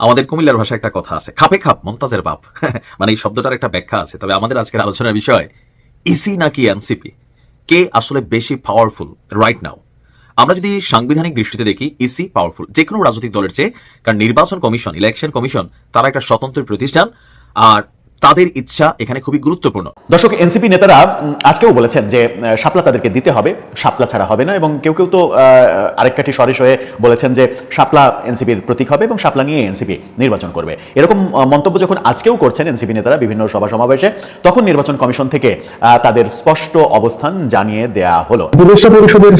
আমাদের কুমিল্লার ভাষায় একটা কথা আছে, খাপে খাপ, মমতাজের বাপ। মানে এই শব্দটার একটা ব্যাখ্যা আছে। তবে আমাদের আজকের আলোচনার বিষয় ইসি নাকি এনসিপি কে আসলে বেশি পাওয়ারফুল রাইট নাও আমরা যদি সাংবিধানিক দৃষ্টিতে দেখি ইসি পাওয়ারফুল যে কোনো রাজনৈতিক দলের চেয়ে, কারণ নির্বাচন কমিশন ইলেকশন কমিশন, তারা একটা স্বতন্ত্র প্রতিষ্ঠান, আর তাদের ইচ্ছা এখানে খুবই গুরুত্বপূর্ণ। দর্শক এনসিপি নেতারা আজকেও বলেছেন যে আহ, শাপলা তাদেরকে দিতে হবে শাপলা ছাড়া হবে না এবং কেউ কেউ তো আহ, আরেক কাঠি সরেস হয়ে বলেছেন যে শাপলা এনসিপির প্রতীক হবে এবং শাপলা নিয়ে এনসিপি নির্বাচন করবে। এরকম মন্তব্য যখন আজকেও করছেন এনসিপি নেতারা বিভিন্ন সভা সমাবেশে তখন নির্বাচন কমিশন থেকে আহ, তাদের স্পষ্ট অবস্থান জানিয়ে দেয়া হলো। উপদেষ্টা পরিষদের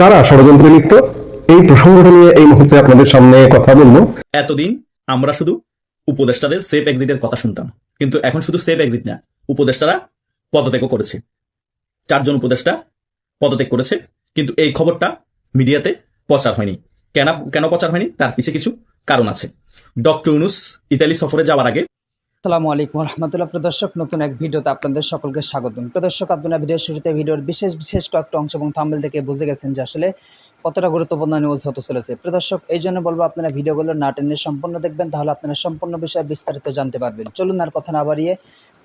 কারা ষড়যন্ত্রে লিপ্ত? এই প্রসঙ্গটা নিয়ে এই মুহূর্তে আপনাদের সামনে কথা বলব। এতদিন আমরা শুধু উপদেষ্টাদের সেফ এক্সিটের কথা শুনতাম। কিন্তু এখন শুধু সেফ এক্সিট না, উপদেষ্টারা পদত্যাগও করেছে। চারজন উপদেষ্টা পদত্যাগ করেছে, কিন্তু এই খবরটা মিডিয়াতে প্রচার হয়নি। কেন কেন প্রচার হয়নি? তার পিছে কিছু কারণ আছে। ডক্টর ইউনুস ইতালি সফরে যাওয়ার আগে আসসালামু আলাইকুম রহমতুল্লাহ। প্রদর্শক নতুন এক ভিডিওতে আপনাদের সকলকে স্বাগতম। প্রদর্শক আপনারা ভিডিওর শুরুতে ভিডিওর বিশেষ বিশেষ কয়েকটা অংশ এবং থাম্বেল থেকে বুঝে গেছেন যে আসলে কতটা গুরুত্বপূর্ণ নিউজ হতে চলেছে। প্রদর্শক এই জন্য বলব আপনারা ভিডিওগুলো না টেনে সম্পূর্ণ দেখবেন, তাহলে আপনারা সম্পূর্ণ বিষয়ে বিস্তারিত জানতে পারবেন। চলুন আর কথা না বাড়িয়ে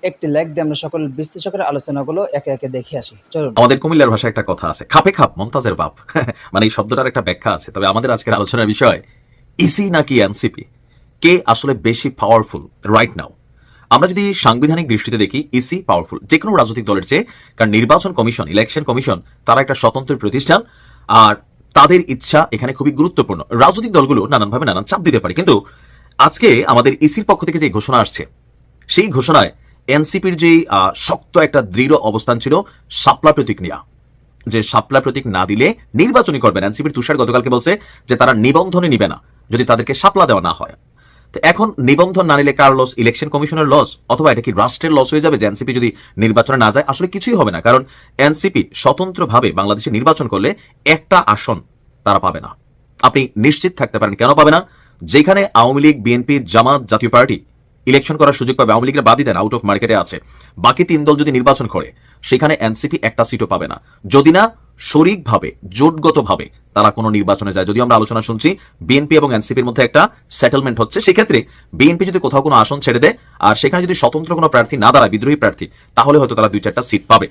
একটি লাইক দিয়ে আমরা সকল বিশ্লেষকের আলোচনাগুলো একে একে দেখে আসি। চলুন। আমাদের কুমিল্লার ভাষায় একটা কথা আছে, খাপে খাপ, মমতাজের বাপ। মানে এই শব্দটার একটা ব্যাখ্যা আছে। তবে আমাদের আজকের আলোচনার বিষয় ইসি নাকি এনসিপি? কে আসলে বেশি পাওয়ারফুল রাইট নাও আমরা যদি সাংবিধানিক দৃষ্টিতে দেখি ইসি পাওয়ারফুল যে কোনো রাজনৈতিক দলের চেয়ে, কারণ নির্বাচন কমিশন ইলেকশন কমিশন তারা একটা স্বতন্ত্র প্রতিষ্ঠান, আর তাদের ইচ্ছা এখানে খুবই গুরুত্বপূর্ণ। রাজনৈতিক দলগুলো নানানভাবে নানান চাপ দিতে পারে, কিন্তু আজকে আমাদের ইসির পক্ষ থেকে যে ঘোষণা আসছে, সেই ঘোষণায় এনসিপির যে শক্ত একটা দৃঢ় অবস্থান ছিল সাপলা প্রতীক নেওয়া যে সাপলা প্রতীক না দিলে নির্বাচনই করবেন এনসিপির তুষার গতকালকে বলছে যে তারা নিবন্ধনে নিবে না, যদি তাদেরকে সাপলা দেওয়া না হয়। তো এখন নিবন্ধন না নিলে কার লস ইলেকশন কমিশনের লস অথবা এটা কি রাষ্ট্রের লস হয়ে যাবে? যে এনসিপি যদি নির্বাচনে না যায়, আসলে কিছুই হবে না। কারণ এনসিপি স্বতন্ত্রভাবে বাংলাদেশে নির্বাচন করলে একটা আসন তারা পাবে না। আপনি নিশ্চিত থাকতে পারেন, কেন পাবে না? যেখানে আওয়ামী লীগ বিএনপি জামাত জাতীয় পার্টি ইলেকশন করার সুযোগ পাবে, আওয়ামী লীগের বাদই দেন আউট অফ মার্কেটে আছে। বাকি তিন দল যদি নির্বাচন করে, সেখানে এনসিপি একটা সিটও পাবে না। যদি না শরিকভাবে, জোটগতভাবে তারা কোনো নির্বাচনে যায়। যদিও আমরা আলোচনা শুনছি, বিএনপি এবং এনসিপির মধ্যে একটা সেটেলমেন্ট হচ্ছে। সেক্ষেত্রে বিএনপি যদি কোথাও কোনো আসন ছেড়ে দেয় আর সেখানে যদি স্বতন্ত্র কোনো প্রার্থী না দাঁড়ায়, বিদ্রোহী প্রার্থী, তাহলে হয়তো তারা দুই চারটা সিট পাবে।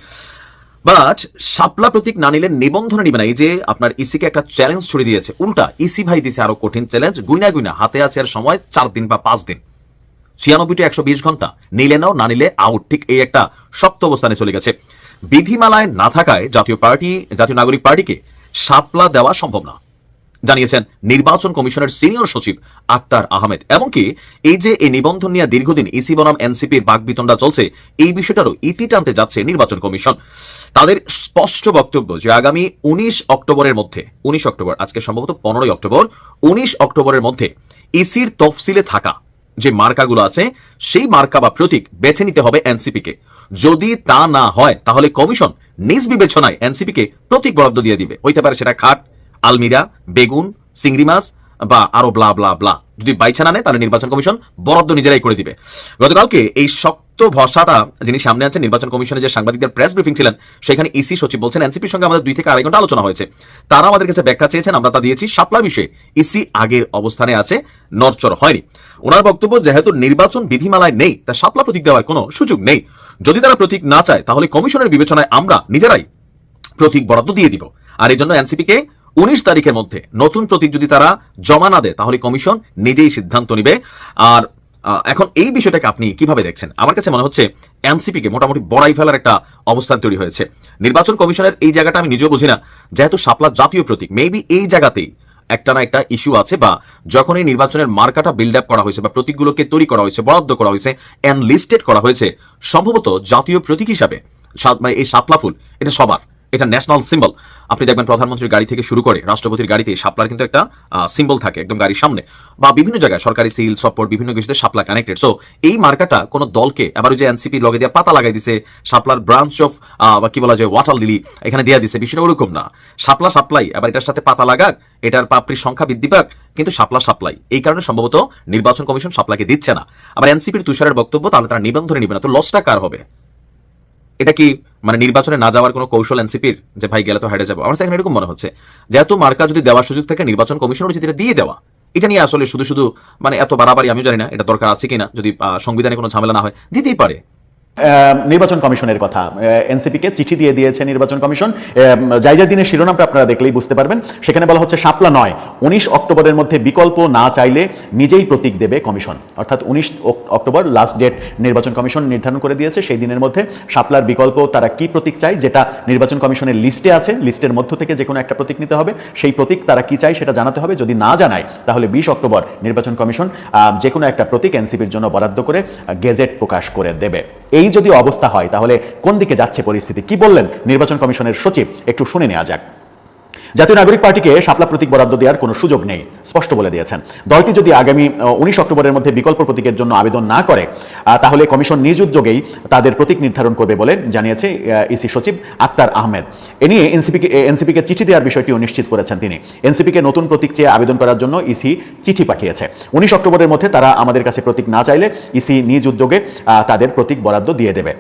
বাট শাপলা প্রতীক না নিলে নিবন্ধনে নিবে না। এই যে আপনার ইসিকে একটা চ্যালেঞ্জ ছড়িয়ে দিয়েছে, উল্টা ইসি ভাই দিছে আরও কঠিন চ্যালেঞ্জ গুইনা গুইনা, হাতে আছে আর সময় চার দিন বা পাঁচ দিন। ছিয়ানব্বই টু একশো বিশ ঘণ্টা, নিলে নাও, না নিলে আউট ঠিক এই একটা শক্ত অবস্থানে চলে গেছে। বিধিমালায় না থাকায় জাতীয় পার্টি, জাতীয় নাগরিক পার্টিকে শাপলা দেওয়া সম্ভব না। জানিয়েছেন নির্বাচন কমিশনের সিনিয়র সচিব আক্তার আহমেদ। এমনকি এই যে এই নিবন্ধন নিয়ে দীর্ঘদিন ইসি বনাম এনসিপির বাকবিতণ্ডা চলছে, এই বিষয়টারও ইতি টানতে যাচ্ছে নির্বাচন কমিশন। তাদের স্পষ্ট বক্তব্য যে আগামী উনিশ অক্টোবরের মধ্যে, উনিশ অক্টোবর, আজকে সম্ভবত পনেরোই অক্টোবর, উনিশ অক্টোবরের মধ্যে ইসির তফসিলে থাকা যে মার্কাগুলো আছে, সেই মার্কা বা প্রতীক বেছে নিতে হবে এনসিপিকে। যদি তা না হয়, তাহলে কমিশন নিজ বিবেচনায় এনসিপিকে প্রতীক বরাদ্দ দিয়ে দিবে। হইতে পারে সেটা খাট, আলমিরা, বেগুন, চিংড়ি মাছ বা আরও ব্লা ব্লা ব্লা যদি বাইছা না নেয়, তাহলে নির্বাচন কমিশন বরাদ্দ নিজেরাই করে দিবে। গতকালকে এই শক্ত ভরসাটা যিনি সামনে আছেন, নির্বাচন কমিশনের যে সাংবাদিকদের প্রেস ব্রিফিং ছিলেন, সেখানে ইসি সচিব বলছেন, এনসিপির সঙ্গে আমাদের দুই থেকে আড়াই ঘণ্টা আলোচনা হয়েছে। তারা আমাদের কাছে ব্যাখ্যা চেয়েছেন, আমরা তা দিয়েছি। সাপলা বিষয়ে ইসি আগের অবস্থানে আছে নরচর হয়নি। ওনার বক্তব্য, যেহেতু নির্বাচন বিধিমালায় নেই, তা শাপলা প্রতীক দেওয়ার কোনো সুযোগ নেই। যদি তারা প্রতীক না চায়, তাহলে কমিশনের বিবেচনায় আমরা নিজেরাই প্রতীক বরাদ্দ দিয়ে দিব। আর এই জন্য এনসিপিকে উনিশ তারিখের মধ্যে নতুন প্রতীক যদি তারা জমা না দেয়, তাহলে কমিশন নিজেই সিদ্ধান্ত নিবে। আর এখন এই বিষয়টাকে আপনি কীভাবে দেখছেন? আমার কাছে মনে হচ্ছে এনসিপিকে মোটামুটি বড়াই ফেলার একটা অবস্থান তৈরি হয়েছে। নির্বাচন কমিশনের এই জায়গাটা আমি নিজেও বুঝি না। যেহেতু শাপলা জাতীয় প্রতীক মেবি এই জায়গাতেই একটা না একটা ইস্যু আছে বা যখন এই নির্বাচনের মার্কাটা বিল্ড আপ করা হয়েছে বা প্রতীকগুলোকে তৈরি করা হয়েছে, বরাদ্দ করা হয়েছে লিস্টেড করা হয়েছে, সম্ভবত জাতীয় প্রতীক হিসাবে মানে এই শাপলা ফুল, এটা সবার। এটা ন্যাশনাল সিম্বল আপনি দেখবেন প্রধানমন্ত্রীর গাড়ি থেকে শুরু করে রাষ্ট্রপতির গাড়িতে শাপলার কিন্তু একটা সিম্বল থাকে একদম গাড়ির সামনে বা বিভিন্ন জায়গায় সরকারি সিল সপোর্ট বিভিন্ন কিছুতে শাপলা কানেক্টেড সো এই মার্কাটা কোনো দলকে, আবার ওই যে এনসিপি লগে দিয়ে পাতা লাগাই দিছে, শাপলার ব্রাঞ্চ অফ বা কি বলা যায় ওয়াটার লিলি এখানে দেওয়া দিছে, বিষয়টা ওরকম না। শাপলা সাপ্লাই, আবার এটার সাথে পাতা লাগাক, এটার পাপড়ির সংখ্যা বৃদ্ধি পাক, কিন্তু শাপলা সাপ্লাই। এই কারণে সম্ভবত নির্বাচন কমিশন শাপলাকে দিচ্ছে না। আবার এনসিপির তুষারের বক্তব্য, তাহলে তারা নিবন্ধনে নিবে না। তো লসটা কার হবে? এটা কি মানে নির্বাচনে না যাওয়ার কোনো কৌশল এনসিপির যে ভাই গেলে তো হেরে যাব। আমার এখানে এরকম মনে হচ্ছে। যেহেতু মার্কা যদি দেওয়ার সুযোগ থাকে, নির্বাচন কমিশনের উচিত এটা দিয়ে দেওয়া। এটা নিয়ে আসলে শুধু শুধু মানে এত বাড়াবাড়ি আমি জানি না, এটা দরকার আছে কিনা, যদি সংবিধানে কোনো ঝামেলা না হয়। দিতেই পারে। নির্বাচন কমিশনের কথা। এনসিপিকে চিঠি দিয়ে দিয়েছে নির্বাচন কমিশন। যাই যাই দিনের শিরোনামটা আপনারা দেখলেই বুঝতে পারবেন। সেখানে বলা হচ্ছে শাপলা নয়, উনিশ অক্টোবরের মধ্যে বিকল্প না চাইলে নিজেই প্রতীক দেবে কমিশন। অর্থাৎ উনিশ অক্টোবর লাস্ট ডেট নির্বাচন কমিশন নির্ধারণ করে দিয়েছে। সেই দিনের মধ্যে শাপলার বিকল্প তারা কি প্রতীক চাই যেটা নির্বাচন কমিশনের লিস্টে আছে লিস্টের মধ্য থেকে যে কোনো একটা প্রতীক নিতে হবে। সেই প্রতীক তারা কি চাই সেটা জানাতে হবে। যদি না জানায়, তাহলে বিশ অক্টোবর নির্বাচন কমিশন যে কোনো একটা প্রতীক এনসিপির জন্য বরাদ্দ করে গেজেট প্রকাশ করে দেবে। এই যদি অবস্থা হয়, তাহলে কোন দিকে যাচ্ছে পরিস্থিতি? কি বললেন নির্বাচন কমিশনের সচিব? একটু শুনে নেওয়া যাক। জাতীয় নাগরিক পার্টিকে শাপলা প্রতীক বরাদ্দ দেওয়ার কোনো সুযোগ নেই, স্পষ্ট বলে দিয়েছেন। দলটি যদি আগামী উনিশ অক্টোবরের মধ্যে বিকল্প প্রতীকের জন্য আবেদন না করে তাহলে কমিশন নিজ উদ্যোগেই তাদের প্রতীক নির্ধারণ করবে বলে জানিয়েছে ইসি সচিব আক্তার আহমেদ। এ নিয়ে এনসিপিকে এনসিপিকে চিঠি দেওয়ার বিষয়টিও নিশ্চিত করেছেন তিনি। এনসিপিকে নতুন প্রতীক চেয়ে আবেদন করার জন্য ইসি চিঠি পাঠিয়েছে। উনিশ অক্টোবরের মধ্যে তারা আমাদের কাছে প্রতীক না চাইলে ইসি নিজ উদ্যোগে তাদের প্রতীক বরাদ্দ দিয়ে দেবে।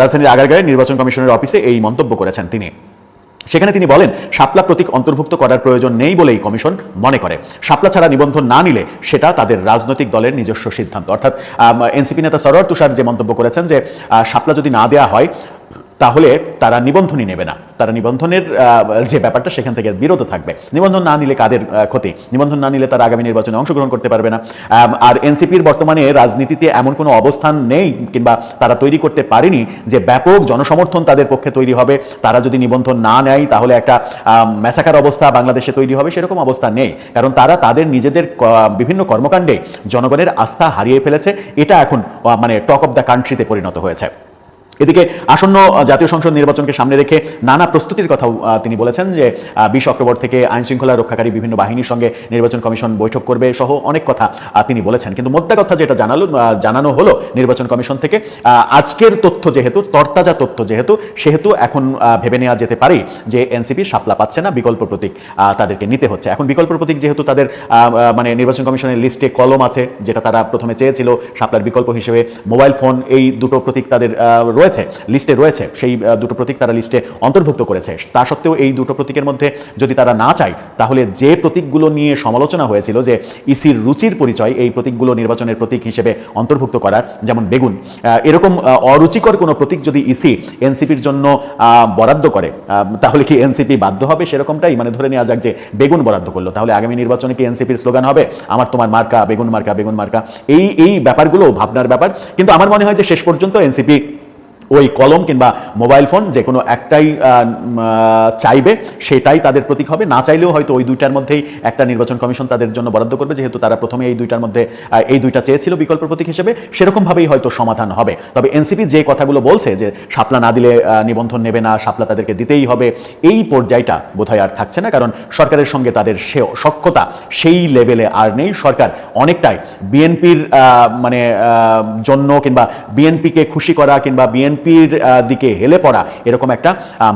রাজধানীর আগারগাঁয়ে নির্বাচন কমিশনের অফিসে এই মন্তব্য করেছেন তিনি। সেখানে তিনি বলেন শাপলা প্রতীক অন্তর্ভুক্ত করার প্রয়োজন নেই বলেই কমিশন মনে করে। শাপলা ছাড়া নিবন্ধন না নিলে সেটা তাদের রাজনৈতিক দলের নিজস্ব সিদ্ধান্ত। অর্থাৎ এনসিপি নেতা সরোয়ার তুষার যে মন্তব্য করেছেন যে শাপলা যদি না দেওয়া হয় তাহলে তারা নিবন্ধনই নেবে না। তারা নিবন্ধনের যে ব্যাপারটা সেখান থেকে বিরত থাকবে। নিবন্ধন না নিলে কাদের ক্ষতি? নিবন্ধন না নিলে তারা আগামী নির্বাচনে অংশগ্রহণ করতে পারবে না। আর এনসিপির বর্তমানে রাজনীতিতে এমন কোনো অবস্থান নেই কিংবা তারা তৈরি করতে পারেনি যে ব্যাপক জনসমর্থন তাদের পক্ষে তৈরি হবে। তারা যদি নিবন্ধন না নেয়, তাহলে একটা ম্যাসাকার অবস্থা বাংলাদেশে তৈরি হবে সেরকম অবস্থা নেই। কারণ তারা তাদের নিজেদের বিভিন্ন কর্মকাণ্ডে জনগণের আস্থা হারিয়ে ফেলেছে। এটা এখন মানে টক অফ দ্য কান্ট্রিতে পরিণত হয়েছে। এদিকে আসন্ন জাতীয় সংসদ নির্বাচনকে সামনে রেখে নানা প্রস্তুতির কথাও তিনি বলেছেন যে বিশ অক্টোবর থেকে আইন শৃঙ্খলা রক্ষাকারী বিভিন্ন বাহিনীর সঙ্গে নির্বাচন কমিশন বৈঠক করবে সহ অনেক কথা তিনি বলেছেন। কিন্তু মোদ্দা কথা যেটা জানালো জানানো হলো নির্বাচন কমিশন থেকে আজকের তথ্য যেহেতু, তরতাজা তথ্য যেহেতু, সেহেতু এখন ভেবে নেওয়া যেতে পারে যে এনসিপি সাপলা পাচ্ছে না, বিকল্প প্রতীক তাদেরকে নিতে হচ্ছে। এখন বিকল্প প্রতীক যেহেতু তাদের মানে নির্বাচন কমিশনের লিস্টে কলম আছে, যেটা তারা প্রথমে চেয়েছিল সাপলার বিকল্প হিসেবে মোবাইল ফোন, এই দুটো প্রতীক তাদের রয়েছে লিস্টে রয়েছে, সেই দুটো প্রতীক তারা লিস্টে অন্তর্ভুক্ত করেছে। তা সত্ত্বেও এই দুটো প্রতীকের মধ্যে যদি তারা না চায়, তাহলে যে প্রতীকগুলো নিয়ে সমালোচনা হয়েছিল যে ইসির রুচির পরিচয়, এই প্রতীকগুলো নির্বাচনের প্রতীক হিসেবে অন্তর্ভুক্ত করার, যেমন বেগুন এরকম অরুচিকর কোনো প্রতীক যদি ইসি এনসিপির জন্য বরাদ্দ করে তাহলে কি এনসিপি বাধ্য হবে? সেরকমটাই মানে ধরে নেওয়া যাক যে বেগুন বরাদ্দ করল। তাহলে আগামী নির্বাচনে কি এনসিপির স্লোগান হবে? আমার তোমার মার্কা, বেগুন মার্কা বেগুন মার্কা। এই এই ব্যাপারগুলো, ভাবনার ব্যাপার। কিন্তু আমার মনে হয় যে শেষ পর্যন্ত এনসিপি ওই কলম কিংবা মোবাইল ফোন, যে কোনো একটাই চাইবে, সেটাই তাদের প্রতীক হবে। না চাইলেও হয়তো ওই দুইটার মধ্যেই একটা নির্বাচন কমিশন তাদের জন্য বরাদ্দ করবে, যেহেতু তারা প্রথমে এই দুইটার মধ্যে এই দুইটা চেয়েছিল বিকল্প প্রতীক হিসেবে। সেরকমভাবেই হয়তো সমাধান হবে। তবে এনসিপি যে কথাগুলো বলছে, যে শাপলা না দিলে নিবন্ধন নেবে না, শাপলা তাদেরকে দিতেই হবে, এই পর্যায়টা বোধহয় আর থাকছে না। কারণ সরকারের সঙ্গে তাদের সে সক্ষতা সেই লেভেলে আর নেই। সরকার অনেকটাই বিএনপির মানে জন্য কিংবা বিএনপিকে খুশি করা কিংবা বিএনপির দিকে হেলে পড়া এরকম একটা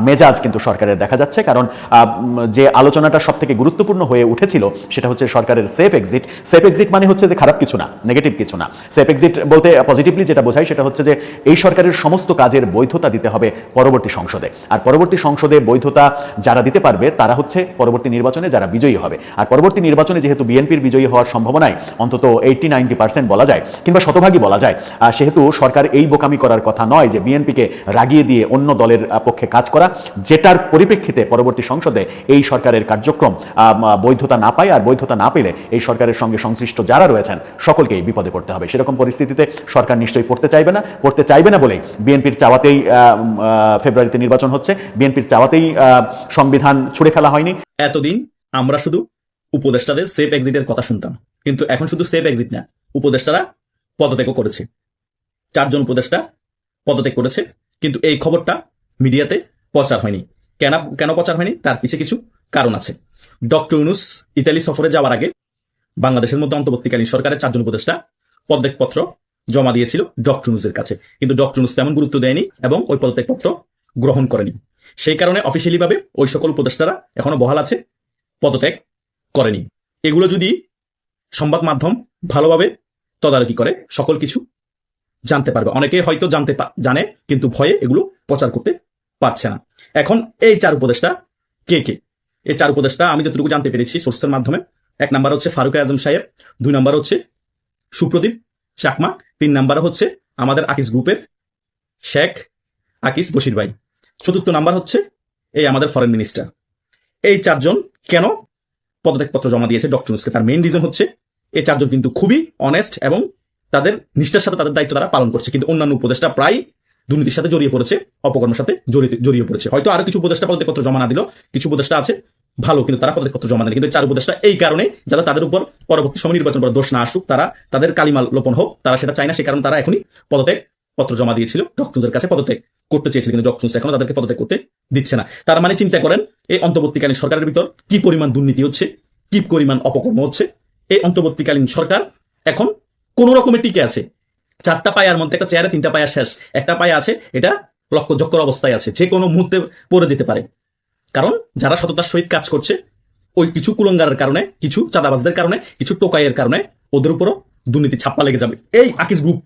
মেজাজ কিন্তু সরকারের দেখা যাচ্ছে। কারণ যে আলোচনাটা সব থেকে গুরুত্বপূর্ণ হয়ে উঠেছিল সেটা হচ্ছে সরকারের সেফ এক্সিট সেফ এক্সিট মানে হচ্ছে যে খারাপ কিছু না নেগেটিভ কিছু না। সেফ এক্সিট বলতে পজিটিভলি যেটা বোঝায় সেটা হচ্ছে যে এই সরকারের সমস্ত কাজের বৈধতা দিতে হবে পরবর্তী সংসদে। আর পরবর্তী সংসদে বৈধতা যারা দিতে পারবে তারা হচ্ছে পরবর্তী নির্বাচনে যারা বিজয়ী হবে। আর পরবর্তী নির্বাচনে যেহেতু বিএনপির বিজয়ী হওয়ার সম্ভাবনায় অন্তত এইটি নাইনটি পার্সেন্ট বলা যায় কিংবা শতভাগই বলা যায়। সেহেতু সরকার এই বোকামি করার কথা নয় যে বিএনপিকে রাগিয়ে দিয়ে অন্য দলের পক্ষে কাজ করা, যেটার পরিপ্রেক্ষিতে পরবর্তী সংসদে এই সরকারের কার্যক্রম বৈধতা না পায় আর বৈধতা না পেলে এই সরকারের সঙ্গে সংশ্লিষ্ট যারা রয়েছেন, সকলকেই বিপদে পড়তে হবে। সেরকম পরিস্থিতিতে সরকার নিশ্চয়ই পড়তে চাইবে না, পড়তে চাইবে না বলেই বিএনপির চাওয়াতেই ফেব্রুয়ারিতে নির্বাচন হচ্ছে। বিএনপির চাওয়াতেই সংবিধান ছুড়ে ফেলা হয়নি। এতদিন আমরা শুধু উপদেষ্টাদের সেফ এক্সিটের কথা শুনতাম, কিন্তু এখন শুধু সেফ এক্সিট না, উপদেষ্টারা পদত্যাগও করেছে। চারজন উপদেষ্টা পদত্যাগ করেছে, কিন্তু এই খবরটা মিডিয়াতে প্রচার হয়নি। কেন কেন প্রচার হয়নি? তার পিছে কিছু কারণ আছে। ডক্টর ইউনুস ইতালি সফরে যাওয়ার আগে বাংলাদেশের মধ্যে অন্তর্বর্তীকালীন সরকারের চারজন উপদেষ্টা পদত্যাগপত্র জমা দিয়েছিল ডক্টর ইউনুসের কাছে। কিন্তু ডক্টর ইউনুস তেমন গুরুত্ব দেয়নি এবং ওই পদত্যাগপত্র গ্রহণ করেনি। সেই কারণে অফিসিয়ালিভাবে ওই সকল উপদেষ্টারা এখনও বহাল আছে, পদত্যাগ করেনি। এগুলো যদি সংবাদ মাধ্যম ভালোভাবে তদারকি করে, সকল কিছু জানতে পারবে। অনেকে হয়তো জানতে জানে, কিন্তু ভয়ে এগুলো প্রচার করতে পারছে না। এখন এই চার উপদেষ্টা কে কে? এই চার উপদেষ্টা, আমি যতটুকু জানতে পেরেছি সোর্সের মাধ্যমে, এক নাম্বার হচ্ছে ফারুক আজম সাহেব, দুই নাম্বার হচ্ছে সুপ্রদীপ চাকমা, তিন নাম্বার হচ্ছে আমাদের আকিস গ্রুপের শেখ আকিস বশির ভাই। চতুর্থ নাম্বার হচ্ছে এই আমাদের ফরেন মিনিস্টার এই চারজন কেন পদত্যাগপত্র জমা দিয়েছে? ডক্টর তার মেইন রিজন হচ্ছে, এই চারজন কিন্তু খুবই অনেস্ট এবং তাদের নিষ্ঠার সাথে তাদের দায়িত্ব তারা পালন করছে। কিন্তু অন্যান্য উপদেষ্টা প্রায় দুর্নীতির সাথে জড়িয়ে পড়েছে, অপকর্মের সাথে জড়িয়ে পড়েছে। হয়তো আরও কিছু উপদেষ্টা পদত্যাগপত্র জমা না দিল কিছু উপদেষ্টা আছে, ভালো কিন্তু তারা পদত্যাগপত্র জমা দেন কিন্তু চার উপদেষ্টা এই কারণে যারা তাদের উপর পরবর্তী সময় নির্বাচন পরে দোষ না আসুক, তারা তাদের কালিমাল লোপন হোক, তারা সেটা চায় না, সে কারণে তারা এখনই পদত্যাগ পত্র জমা দিয়েছিল। ডক্টরদের কাছে পদত্যাগ করতে চেয়েছিল, কিন্তু ডক্টর এখনও তাদেরকে পদত্যাগ করতে দিচ্ছে না। তার মানে চিন্তা করেন, এই অন্তর্বর্তীকালীন সরকারের ভিতর কি পরিমাণ দুর্নীতি হচ্ছে, কি পরিমাণ অপকর্ম হচ্ছে, এই অন্তর্বর্তীকালীন সরকার এখন কোন রকমের টিকে আছে। চারটা পায়ার মধ্যে একটা চেয়ারে তিনটা পায়া শেষ। একটা পায়া আছে, এটা লক্ষ্য জক্কর অবস্থায় আছে। যে কোনো মুহূর্তে পড়ে যেতে পারে। কারণ যারা সততার সহিত কাজ করছে, ওই কিছু কুলঙ্গারের কারণে, কিছু চাঁদাবাজদের কারণে, কিছু টোকাইয়ের কারণে, ওদের উপরও দুর্নীতি ছাপ্পা লেগে যাবে। এই আকিস গ্রুপ,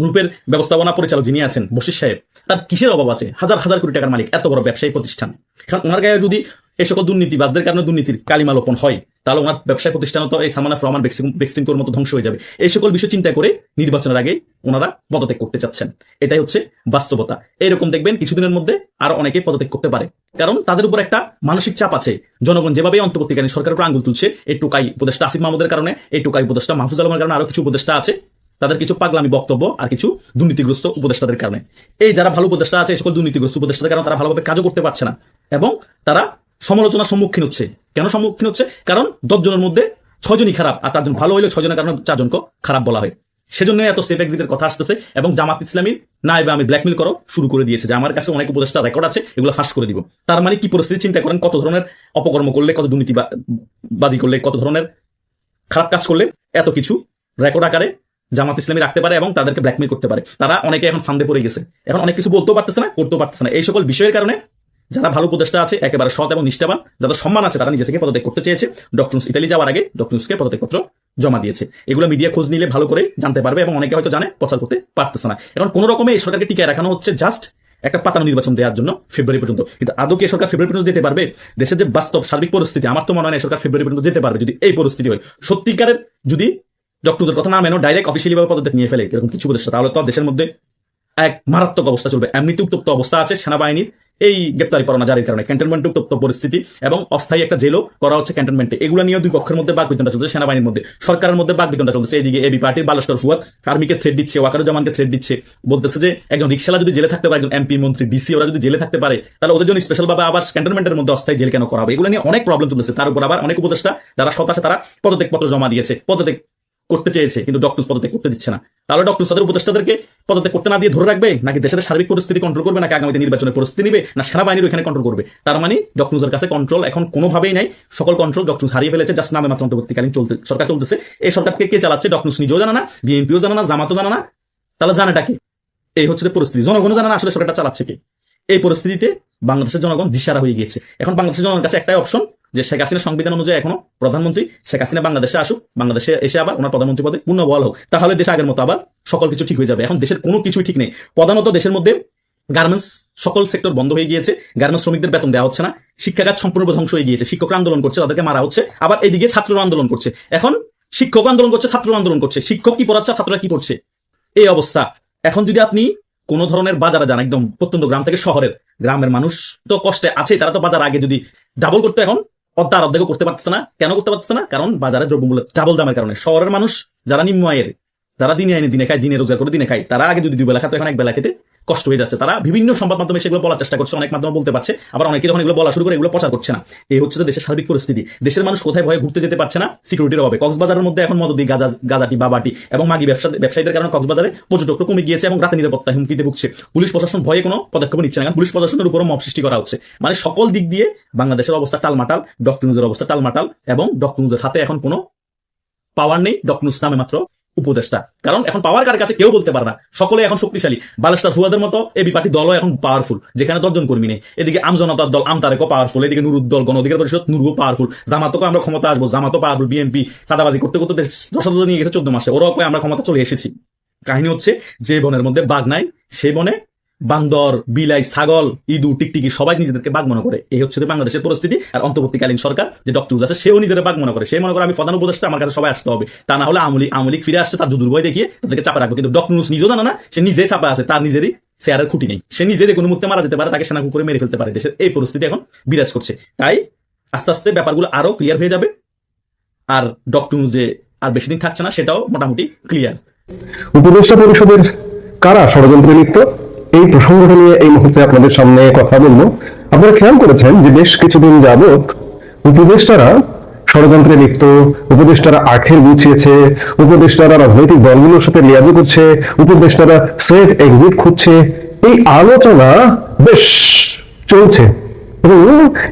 গ্রুপের ব্যবস্থাপনা পরিচালক যিনি আছেন, বশির সাহেব, তার কিসের অভাব আছে? হাজার হাজার কোটি টাকার মালিক, এত বড় ব্যবসায়ী প্রতিষ্ঠান। কারণ ওনার গায়ে যদি এই সকল দুর্নীতিবাজদের কারণে দুর্নীতির কালিমা লোপন হয়। তাহলে ওনার ব্যবসায় প্রতিষ্ঠান তো এই সামানা রহমান ভ্যাকসিনকোর মতো ধ্বংস হয়ে যাবে। এই সকল বিষয় চিন্তা করে নির্বাচনের আগে ওনারা পদত্যাগ করতে চাচ্ছেন। এটাই হচ্ছে বাস্তবতা। এরকম দেখবেন কিছুদিনের মধ্যে আরও অনেকে পদত্যাগ করতে পারে। কারণ তাদের উপর একটা মানসিক চাপ আছে। জনগণ যেভাবে অন্তর্বর্তীকালীন সরকারের উপর আঙ্গুল তুলছে এই টোকাই উপদেষ্টা আসিফ মাহমুদের কারণে এই টোকাই উপদেষ্টা মাহফুজ আলমের কারণে আরও কিছু উপদেষ্টা আছে। তাদের কিছু পাগলামি বক্তব্য আর কিছু দুর্নীতিগ্রস্ত উপদেষ্টাদের কারণে। এই যারা ভালো উপদেষ্টা আছে, এই সকল দুর্নীতিগ্রস্ত উপদেষ্টাদের কারণে তারা ভালোভাবে কাজও করতে পারছে না। এবং তারা সমালোচনার সম্মুখীন হচ্ছে। কেন সম্মুখীন হচ্ছে? কারণ দশজনের মধ্যে ছয়জনই খারাপ, আর চারজন ভালো হইলে ছয়জনের কারণে চারজনকে খারাপ বলা হয়। সেজন্য এত সেফ এক্সিটের কথা আসতেছে এবং জামাত ইসলামীর না এবার আমি ব্ল্যাকমেল করো শুরু করে দিয়েছে যে আমার কাছে অনেক উপদেষ্টা রেকর্ড আছে, এগুলো ফাঁস করে দিব। তার মানে কি পরিস্থিতি? চিন্তা করেন কত ধরনের অপকর্ম করলে, কত দুর্নীতি বাজি করলে, কত ধরনের খারাপ কাজ করলে এত কিছু রেকর্ড আকারে জামাত ইসলামী রাখতে পারে এবং তাদেরকে ব্ল্যাকমেল করতে পারে। তারা অনেকে এখন ফান্দে পড়ে গেছে। এখন অনেক কিছু বলতেও পারতেছে না, করতেও পারতেছে না। এই সকল বিষয়ের কারণে যারা ভালো উপদেষ্টা আছে, একেবারে সৎ এবং নিষ্ঠাবান, যাদের সম্মান আছে, তারা নিজে থেকে পদত্যাগ করতে চেয়েছে। ডক্টর ইতালি যাওয়ার আগে ডক্টর পদত্যাগপত্র জমা দিয়েছে। এগুলো মিডিয়া খোঁজ নিলে ভালো করে জানতে পারবে এবং অনেকে হয়তো জানে, প্রচার করতে পারতেছে না। এখন কোন রকমে এই সরকারকে টিকায় রাখানো হচ্ছে জাস্ট একটা পাতানো নির্বাচন দেওয়ার জন্য ফেব্রুয়ারি পর্যন্ত। কিন্তু আদৌ কি সরকার ফেব্রুয়ারি পর্যন্ত যেতে পারবে? দেশের যে বাস্তব সার্বিক পরিস্থিতি, আমার তো মনে হয় সরকার ফেব্রুয়ারি পর্যন্ত যেতে পারবে, যদি এই পরিস্থিতি হয়। সত্যিকারের যদি ডক্টরদের কথা না মেনো ডাইরেক্ট অফিসিয়ালি ভাবে পদত্যাগ নিয়ে ফেলে, এরকম কিছু উপদেষ্টা, তাহলে তো দেশের মধ্যে এক মারাত্মক অবস্থা চলবে। এমনিতে উত্তপ্ত অবস্থা আছে সেনাবাহিনীর এই গ্রেপ্তারি পরোয়ানা জারির কারণে। ক্যান্টনমেন্ট উত্তপ্ত পরিস্থিতি এবং অস্থায়ী একটা জেলও করা হচ্ছে ক্যান্টনমেন্টে এগুলো নিয়ে দুই পক্ষের মধ্যে বাক চলছে সেনাবাহিনীর মধ্যে। সরকারের মধ্যে বাক চলছে। এদিকে এবি পার্টির বালেশ্বর ফুয়াদ আর্মিকে থ্রেড দিচ্ছে, ওয়াকারুজ্জামানকে থ্রেড দিচ্ছে। বলতেছে যে একজন রিক্সালা যদি জেলে থাকতে পারে, একজন এমপি মন্ত্রী ডিসি ওরা যদি জেলে থাকতে পারে, তাহলে ওদের জন্য স্পেশাল ভাবে আবার ক্যান্টনমেন্টের মধ্যে অস্থায়ী জেল কেন করা হবে? এগুলো নিয়ে অনেক প্রবলেম চলছে তার উপর আবার অনেক উপদেষ্টা, যারা আছে তারা পদত্যাগ পত্র জমা দিয়েছে। পদত্যাগ করতে চেয়েছে, কিন্তু ডক্টর পদত্যাগ করতে দিচ্ছে না। তাহলে ডক্টর তাদের উপদেষ্টাদেরকে পদত্যাগ করতে না দিয়ে ধরে রাখবে? নাকি দেশের সার্বিক পরিস্থিতি কন্ট্রোল করবে? নাকি আগামীতে নির্বাচনের পরিস্থিতি নিবে? না সেনাবাহিনীর ওখানে কন্ট্রোল করবে। তার মানে ডক্টরের কাছে কন্ট্রোল এখন কোনোভাবেই নাই। সকল কন্ট্রোল ডক্টর হারিয়ে ফেলেছে জাস্ট নামে মাত্র অন্তর্বর্তীকালীন চলতে, সরকার চলতেছে। এই সরকারকে কে চালাচ্ছে? ডক্টর নিজেও জানা না বিএনপিও জানা না, জামাতও জানা না। তাহলে জানাটা কি? এই হচ্ছে পরিস্থিতি। জনগণও জানা না আসলে সরকারটা চালাচ্ছে কি। এই পরিস্থিতিতে বাংলাদেশের জনগণ দিশারা হয়ে গিয়েছে। এখন বাংলাদেশের জনগণের কাছে একটাই অপশন যে শেখ হাসিনা সংবিধান অনুযায়ী এখনও প্রধানমন্ত্রী শেখ হাসিনা বাংলাদেশে আসুক, বাংলাদেশে এসে আবার ওনার প্রধানমন্ত্রী পদে পূর্ণ বল হোক, তাহলে দেশ আগের মতো আবার সকল কিছু ঠিক হয়ে যাবে। এখন দেশের কোনো কিছুই ঠিক নেই। প্রধানত দেশের মধ্যে গার্মেন্টস সকল সেক্টর বন্ধ হয়ে গিয়েছে। গার্মেন্টস শ্রমিকদের বেতন দেওয়া হচ্ছে না। শিক্ষাখাত সম্পূর্ণ ধ্বংস হয়ে গিয়েছে। শিক্ষকরা আন্দোলন করছে, তাদেরকে মারা হচ্ছে। আবার এইদিকে ছাত্ররা আন্দোলন করছে। এখন শিক্ষক আন্দোলন করছে ছাত্র আন্দোলন করছে। শিক্ষক কি পড়াচ্ছে, ছাত্ররা কি পড়ছে? এই অবস্থা। এখন যদি আপনি কোন ধরনের বাজারে যান, একদম প্রত্যন্ত গ্রাম থেকে শহরের, গ্রামের মানুষ তো কষ্টে আছে, তারা তো বাজার আগে যদি ডাবল করতে, এখন অর্ধা অর্ধেক করতে পারতেছে না। কেন করতে পারতেছে না? কারণ বাজারে দ্রব্যমূল্য ডাবল দামের কারণে। শহরের মানুষ যারা নিম্ন আয়ের, যারা দিনে আইনে দিনে খায়, দিনে রোজগার করে দিনে খায়, তারা আগে যদি দুবেলা খাতো এখন এক বেলা খেতে কষ্ট হয়ে যাচ্ছে। তারা বিভিন্ন সংবাদ মাধ্যমে সেগুলো বলার চেষ্টা করছে, অনেক মাধ্যমে বলতে পারছে, আবার অনেকে যখন এগুলো বলা শুরু করে এগুলো প্রচার করছে না। এই হচ্ছে দেশের সার্বিক পরিস্থিতি। দেশের মানুষ কোথায় ভয়ে ঘুরতে যেতে পারছে না? সিকিউরিটির অভাবে। কক্সবাজারের মধ্যে এখন মদদি গাজা, গাজাটি, বাবাটি এবং মাগি ব্যবসা, ব্যবসায়ীদের কারণে কক্সবাজারে পর্যটকরা কমে গিয়েছে এবং রাতে নিরাপত্তা হুমকিতে ভুগছে। পুলিশ প্রশাসন ভয়ে কোনো পদক্ষেপ নিচ্ছে না, কারণ পুলিশ প্রশাসনের উপরও মব সৃষ্টি করা হচ্ছে। মানে সকল দিক দিয়ে বাংলাদেশের অবস্থা টালমাটাল, ডক্টর নুজের অবস্থা টালমাটাল এবং ডক্টর নুজের হাতে এখন কোনো পাওয়ার নেই। ডক্টর নুজ নামে মাত্র উপদেষ্টা। কারণ এখন পাওয়ার কার কাছে কেউ বলতে পারে না। সকলে এখন শক্তিশালী। বালেস্টার ফুয়াদের মতো এবি পার্টি দলও এখন পাওয়ারফুল যেখানে দশজন কর্মী নেই। এদিকে আমজনতার দল আমতারেকও পাওয়ারফুল এদিকে নুরুদ্দল গণ অধিকার পরিষদ, নুরুও পাওয়ারফুল জামাতকে আমরা ক্ষমতা আসব। জামাতও পাওয়ারফুল বিএনপি সাদাবাজি করতে করতে দেশ নিয়ে গেছে চোদ্দ মাসে। ওরাও আমরা ক্ষমতা চলে এসেছি। কাহিনী হচ্ছে, যে বনের মধ্যে বাঘ নাই, সেই বনে বান্দর, বিলাই, ছাগল ইঁদুর টিকটিকি সবাই নিজেদেরকে বাঘ মনে করে। এই হচ্ছে বাংলাদেশের পরিস্থিতি। আর অন্তর্বর্তীকালীন সরকার যে ডক্টর আছে, সেও নিজের বাঘ মনে করে। সে মনে করে আমি প্রধান উপদেষ্টা, আমার কাছে সবাই আসতে হবে। তা না হলে আমলি আমলিক ফিরে আসছে, তার যদুর ভয় দেখিয়ে তাদেরকে চাপা রাখব। কিন্তু ডক্টর নিজেও জানে না, সে নিজেই চাপা আছে, তার নিজেরই চেয়ারের খুঁটি নেই। সে নিজে যে কোনো মুহূর্তে মারা যেতে পারে, তাকে সেনা কুকুরে মেরে ফেলতে পারে। দেশের এই পরিস্থিতি এখন বিরাজ করছে। তাই আস্তে আস্তে ব্যাপারগুলো আরও ক্লিয়ার হয়ে যাবে। আর ডক্টর যে আর বেশি দিন থাকছে না, সেটাও মোটামুটি ক্লিয়ার উপদেষ্টা পরিষদের কারা ষড়যন্ত্রে লিপ্ত? এই প্রসঙ্গটা নিয়ে এই মুহূর্তে আপনাদের সামনে কথা বলব। আপনারা খেয়াল করেছেন যে বেশ কিছুদিন যাবৎ উপদেষ্টারা ষড়যন্ত্রে লিপ্ত, উপদেষ্টারা আখের গুছিয়েছে, উপদেষ্টারা রাজনৈতিক দলগুলোর সাথে লিয়াজু করছে, উপদেষ্টারা সেফ এক্সিট খুঁজছে। এই আলোচনা বেশ চলছে এবং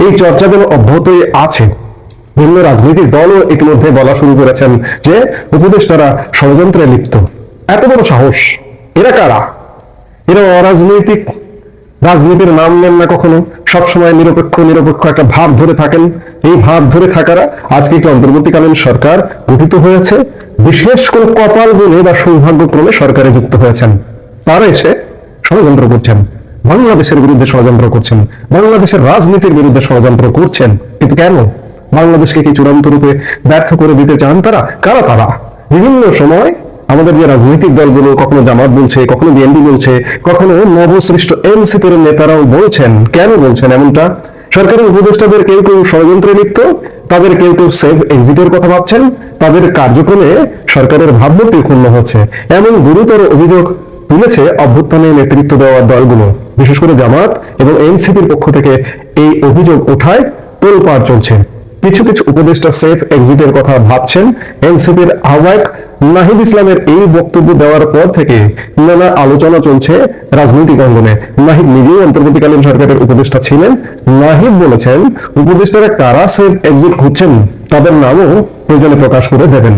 এই চর্চা যেন অব্যাহতই আছে। ভিন্ন রাজনৈতিক দলও ইতিমধ্যে বলা শুরু করেছেন যে উপদেষ্টারা ষড়যন্ত্রে লিপ্ত। এত বড় সাহস, এরা কারা? এরা অরাজনৈতিক রাজনীতির নাম নেন না কখনো। সবসময় নিরপেক্ষ নিরপেক্ষ একটা ভাব ধরে থাকেন। এই ভাব ধরে থাকারা আজকে একটি অন্তর্বর্তীকালীন সরকার গঠিত হয়েছে। বিশেষ করে কপাল গুণে বা সৌভাগ্যক্রমে সরকারে যুক্ত হয়েছেন। তারা এসে ষড়যন্ত্র করছেন। বাংলাদেশের বিরুদ্ধে ষড়যন্ত্র করছেন। বাংলাদেশের রাজনীতির বিরুদ্ধে ষড়যন্ত্র করছেন। কিন্তু কেন? বাংলাদেশকে কি চূড়ান্ত রূপে ব্যর্থ করে দিতে চান তারা? কারা তারা? বিভিন্ন সময় আমাদের যে রাজনৈতিক দলগুলো, কখনো জামাত বলছে, কখনো বিএনপি বলছে, কখনো নবসৃষ্ট এনসিপির নেতারাও বলছেন। কেন বলছেন এমনটা? সরকারি উপদেষ্টাদের কেউ কেউ ষড়যন্ত্রে লিপ্ত, তাদের কেউ কেউ সেফ এক্সিটের কথা ভাবছেন, তাদের কার্যক্রমে সরকারের ভাবমূর্তি ক্ষুণ্ণ হচ্ছে। এমন গুরুতর অভিযোগ তুলেছে অভ্যুত্থানে নেতৃত্ব দেওয়ার দলগুলো, বিশেষ করে জামাত এবং এনসিপির পক্ষ থেকে এই অভিযোগ ওঠায় তোলপাড় চলছে। কিছু কিছু উপদেষ্টা সেফ এক্সিটের কথা ভাবছেন। এনসিপির আহ্বায়ক নাহিদ ইসলামের এই বক্তব্য দেওয়ার পর থেকে নানা আলোচনা চলছে রাজনৈতিক অঙ্গনে। নাহিদ নিজেই অন্তর্বর্তীকালীন সরকারের উপদেষ্টা ছিলেন। নাহিদ বলেছেন, উপদেষ্টারা কারা সেফ এক্সিট খুঁজছেন তাদের নামও প্রয়োজনে প্রকাশ করে দেবেন।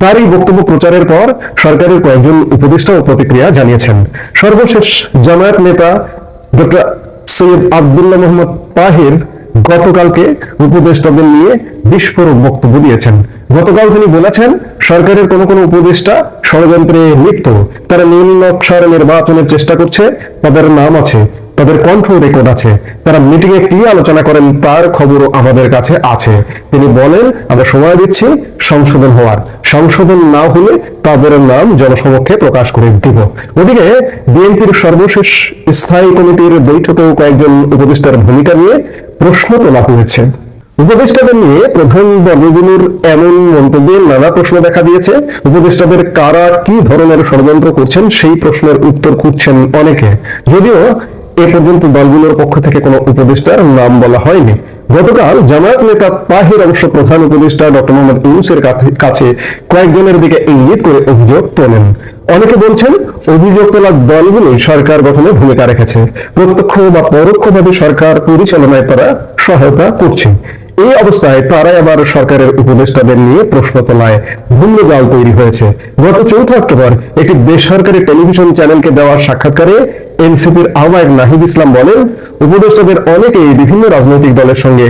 তার এই বক্তব্য প্রচারের পর সরকারের কয়েকজন উপদেষ্টা ও প্রতিক্রিয়া জানিয়েছেন। সর্বশেষ জামায়াত নেতা ডক্টর সৈয়দ আব্দুল্লাহ মোহাম্মদ তাহির গতকালকে উপদেষ্টাদের নিয়ে বিস্ফোরক বক্তব্য দিয়েছেন। গতকাল তিনি বলেছেন, সরকারের কোনো কোনো উপদেষ্টা ষড়যন্ত্রে লিপ্ত। তারা নীল নকশার নির্বাচনের চেষ্টা করছে, তাদের নাম আছে তাদের কণ্ঠ রেকর্ড আছে। তারা মিটিং এ কি আলোচনা করেন তার খবরও আমাদের কাছে আছে। তিনি বলেন, আমরা সময় দিচ্ছি সংশোধন হওয়ার। সংশোধন না হলে তাদের নাম জনসমক্ষে প্রকাশ করে দিব। ওদিকে বিএনপির সর্বশেষ স্থায়ী কমিটির বৈঠকেও কয়েকজন উপদেষ্টার ভূমিকা নিয়ে প্রশ্ন তোলা হয়েছে। উপদেষ্টাদের নিয়ে প্রধান দলগুলোর এমন মন্তব্যে নানা প্রশ্ন দেখা দিয়েছে। উপদেষ্টাদের কারা কি ধরনের ষড়যন্ত্র করছেন সেই প্রশ্নের উত্তর খুঁজছেন অনেকে। যদিও এ পর্যন্ত দলগুলোর পক্ষ থেকে কোনো উপদেষ্টার নাম বলা হয়নি। গতকাল জামায়াত নেতা তাহির অবশ্য প্রধান উপদেষ্টা ডক্টর মোহাম্মদ ইউনুসের কাছে- কাছে কয়েকজনের দিকে ইঙ্গিত করে অভিযোগ তোলেন। অনেকে বলছেন অভিযোগ তোলা দলগুলো সরকার গঠনে ভূমিকা রেখেছে। প্রত্যক্ষ বা পরোক্ষভাবে সরকার পরিচালনায় তারা সহায়তা করছে। এই অবস্থায় তারাই আবার সরকারের উপদেষ্টাদের নিয়ে প্রশ্ন তোলায় ভিন্ন জাল তৈরি হয়েছে। গত চৌঠা অক্টোবর একটি বেসরকারি টেলিভিশন চ্যানেলকে দেওয়া সাক্ষাৎকারে এনসিপির আহ্বায়ক নাহিদ ইসলাম বলেন, উপদেষ্টাদের অনেকেই বিভিন্ন রাজনৈতিক দলের সঙ্গে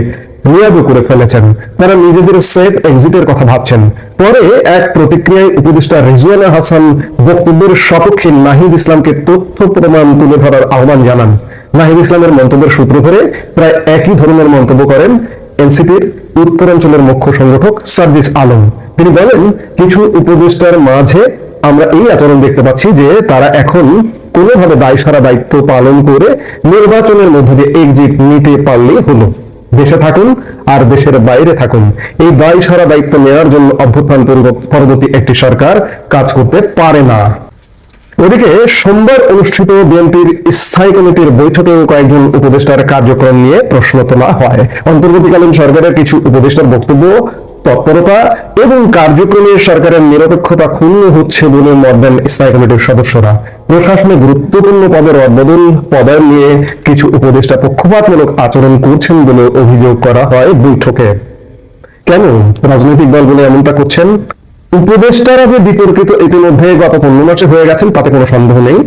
নিয়োগ করে ফেলেছেন। তারা নিজেদের সেফ এক্সিটের কথা ভাবছেন। পরে এক প্রতিক্রিয়ায় উপদেষ্টা রিজওয়ানা হাসান বক্তব্যের সপক্ষে নাহিদ ইসলামকে তথ্য প্রমাণ তুলে ধরার আহ্বান জানান। নাহিদ ইসলামের মন্তব্যের সূত্র ধরে প্রায় একই ধরনের মন্তব্য করেন এনসিপির উত্তরাঞ্চলের মুখ্য সংগঠক সার্জিস আলম। তিনি বলেন, কিছু উপদেষ্টার মাঝে আমরা এই আচরণ দেখতে পাচ্ছি যে তারা এখন কোনোভাবে দায়সারা দায়িত্ব পালন করে নির্বাচনের মধ্য দিয়ে এক্সিট নিতে পারলেই হলো। দেশে থাকুন আর দেশের বাইরে থাকুন। এই দায় সারা দায়িত্ব নেওয়ার জন্য অভ্যুত্থান পূর্ব- পরবর্তী একটি সরকার কাজ করতে পারে না। ওদিকে সোমবার অনুষ্ঠিত বিএনপির স্থায়ী কমিটির বৈঠকেও কয়েকজন উপদেষ্টার কার্যক্রম নিয়ে প্রশ্ন তোলা হয়। অন্তর্বর্তীকালীন সরকারের কিছু উপদেষ্টার বক্তব্য, তৎপরতা এবং কার্যক্রমে সরকারের নিরপেক্ষতা ক্ষুণ্ণ হচ্ছে বলে মত দেন স্থায়ী কমিটির সদস্যরা। প্রশাসনে গুরুত্বপূর্ণ পদের অবদল পদায়ন নিয়ে কিছু উপদেষ্টা পক্ষপাতমূলক আচরণ করছেন বলে অভিযোগ করা হয় বৈঠকে। কেন রাজনৈতিক দলগুলো এমনটা করছেন? উপদেষ্টারা যে বিতর্কিত ইতিমধ্যে গত পনেরো মাসে হয়ে গেছেন, তাতে কোনো সন্দেহ নেই।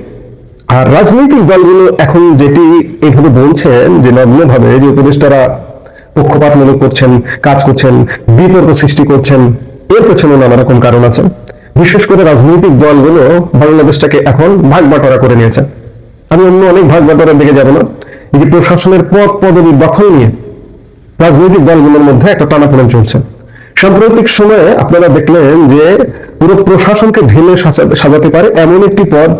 আর রাজনৈতিক দলগুলো এখন যেটি এভাবে বলছেন যে নগ্নভাবে যে উপদেষ্টারা পক্ষপাতমূলক করছেন, কাজ করছেন, বিতর্ক সৃষ্টি করছেন, এর পেছনে নানা রকম কারণ আছে। বিশেষ করে রাজনৈতিক দলগুলো বাংলাদেশটাকে এখন ভাগ বাটোয়ারা করে নিয়েছে। আমি অন্য অনেক ভাগ ব্যাপারের দিকে যাব না। এই যে প্রশাসনের পদ পদবি দখল নিয়ে রাজনৈতিক দলগুলোর মধ্যে একটা টানাপোড়েন চলছে। সাম্প্রতিক সময়ে আপনারা দেখলেন যে পুরো প্রশাসনকে ঢেলে সাজাতে পারে এমন একটি পদ,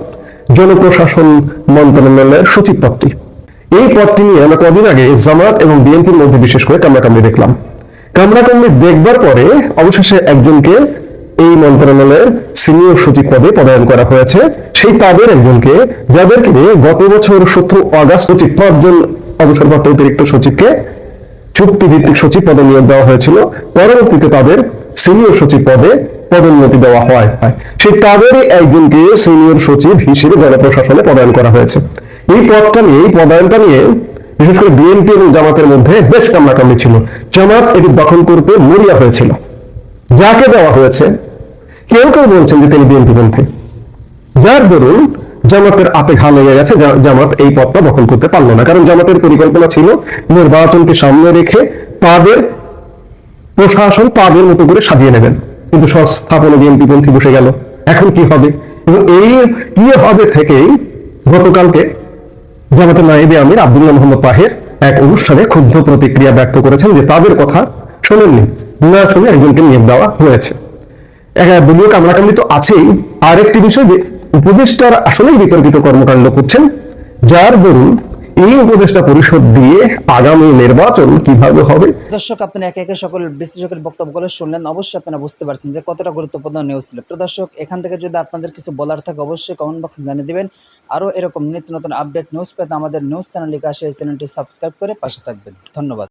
জনপ্রশাসন মন্ত্রণালয়ের সচিব পদটি। এই পদটি নিয়ে আমরা কদিন আগে জামাত এবং বিএনপির মধ্যে বিশেষ করে কামড়াকামড়ি দেখলাম। কামড়াকামড়ি দেখবার পরে অবশেষে একজনকে এই মন্ত্রণালয়ের সিনিয়র সচিব পদে পদায়ন করা হয়েছে। সেই তাদের একজনকে, যাদেরকে গত বছর সতেরো আগস্ট সচিব পাঁচজন অবসরপ্রাপ্ত অতিরিক্ত সচিবকে চুক্তিভিত্তিক সচিব পদে নিয়োগ দেওয়া হয়েছিল। পরবর্তীতে তাদের সিনিয়র সচিব পদে পদোন্নতি দেওয়া হয়। সেই তাদেরই একজনকে সিনিয়র সচিব হিসেবে জনপ্রশাসনে পদায়ন করা হয়েছে। এই পদটা নিয়ে, এই পদায়নটা নিয়ে বিশেষ করে বিএনপি এবং জামাতের মধ্যে বেশ কামড়াকামড়ি ছিল। জামাত এটি দখল করতে মরিয়া হয়েছিল। যাকে দেওয়া হয়েছে, কেউ কেউ বলছেন যে তিনি বিএনপি পন্থী। যার দরুন জামাতের আতে ঘা লেগে গেছে জামাত এই পদটা দখল করতে পারল না। কারণ জামাতের পরিকল্পনা ছিল নির্বাচনকে সামনে রেখে তাদের প্রশাসন তাদের মতো করে সাজিয়ে নেবেন। কিন্তু সংস্থাপনে বিএনপি পন্থী বসে গেল। এখন কি হবে? এবং এই কি হবে থেকেই গতকালকে জামাতের নায়েবে আমির আব্দুল্লাহ মোহাম্মদ তাহের এক অনুষ্ঠানে ক্ষুব্ধ প্রতিক্রিয়া ব্যক্ত করেছেন যে তাদের কথা শোনেননি। না শুনে একজনকে নিয়োগ দেওয়া হয়েছে। এক দলীয় কামড়াকামড়ি তো আছেই। আরেকটি বিষয় যে উপদেষ্টারা আসলেই বিতর্কিত কর্মকাণ্ড করছেন, যার দরুন এই উপদেষ্টা পরিষদ দিয়ে আগামী নির্বাচন কীভাবে হবে? দর্শক, আপনি একে একে সকল বিশ্লেষকের বক্তব্যগুলো শুনলেন। অবশ্যই আপনারা বুঝতে পারছেন যে কতটা গুরুত্বপূর্ণ নিউজ ছিল। তো দর্শক, এখান থেকে যদি আপনাদের কিছু বলার থাকে, অবশ্যই কমেন্ট বক্সে জানিয়ে দিবেন। আরও এরকম নিত্য নতুন আপডেট নিউজ পেতে আমাদের নিউজ চ্যানেল লিখে আসে চ্যানেলটি সাবস্ক্রাইব করে পাশে থাকবেন। ধন্যবাদ।